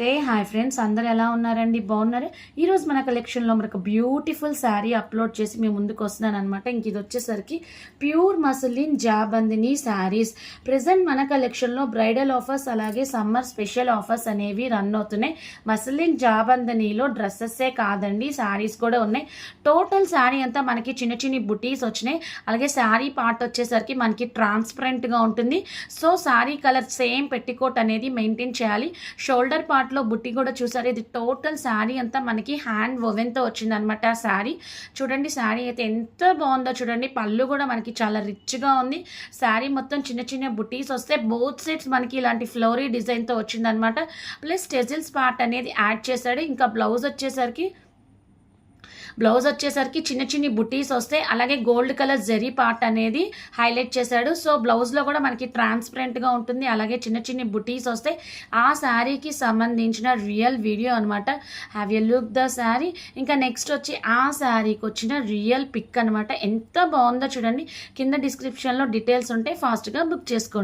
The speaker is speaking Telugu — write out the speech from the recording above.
తే హాయ్ ఫ్రెండ్స్ అందరు ఎలా ఉన్నారండి? బాగున్నారు? ఈరోజు మన కలెక్షన్లో మనకు బ్యూటిఫుల్ శారీ అప్లోడ్ చేసి మేము ముందుకు వస్తున్నాను అనమాట ఇంక ఇది వచ్చేసరికి ప్యూర్ మసలిన్ జాబందిని శారీస్ ప్రజెంట్ మన కలెక్షన్లో బ్రైడల్ ఆఫర్స్ అలాగే సమ్మర్ స్పెషల్ ఆఫర్స్ అనేవి రన్ అవుతున్నాయి. మసలిన్ జాబందనీలో డ్రెస్సెస్సే కాదండి శారీస్ కూడా ఉన్నాయి. టోటల్ శారీ అంతా మనకి చిన్న చిన్న బుటీస్ వచ్చినాయి. అలాగే శారీ పార్ట్ వచ్చేసరికి మనకి ట్రాన్స్పరెంట్గా ఉంటుంది. So sari colour same petticoat అనేది మెయింటైన్ చేయాలి. షోల్డర్ పార్ట్ పార్ట్లో బుట్టి కూడా చూసారు. ఇది టోటల్ శారీ అంతా మనకి హ్యాండ్ ఓవెన్తో వచ్చిందనమాట ఆ శారీ చూడండి శారీ అయితే ఎంత బాగుందో చూడండి. పళ్ళు కూడా మనకి చాలా రిచ్గా ఉంది. శారీ మొత్తం చిన్న చిన్న బుటీస్ వస్తే బోత్ సైడ్స్ మనకి ఇలాంటి ఫ్లోరీ డిజైన్తో వచ్చిందనమాట ప్లస్ టెజిల్స్ పార్ట్ అనేది యాడ్ చేశాడు. ఇంకా బ్లౌజ్ వచ్చేసరికి బ్లౌజ్ వచ్చేసరికి చిన్న చిన్ని బుటీస్ వస్తాయి. అలాగే గోల్డ్ కలర్ జెరీ పార్ట్ అనేది హైలైట్ చేశాడు. సో బ్లౌజ్లో కూడా మనకి ట్రాన్స్పరెంట్గా ఉంటుంది. అలాగే చిన్న చిన్ని బుటీస్ వస్తాయి. ఆ శారీకి సంబంధించిన రియల్ వీడియో అనమాట have you look the sari ఇంకా నెక్స్ట్ వచ్చి ఆ శారీకి వచ్చిన రియల్ పిక్ అనమాట ఎంత బాగుందో చూడండి. కింద డిస్క్రిప్షన్లో డీటెయిల్స్ ఉంటాయి ఫాస్ట్గా బుక్ చేసుకోండి.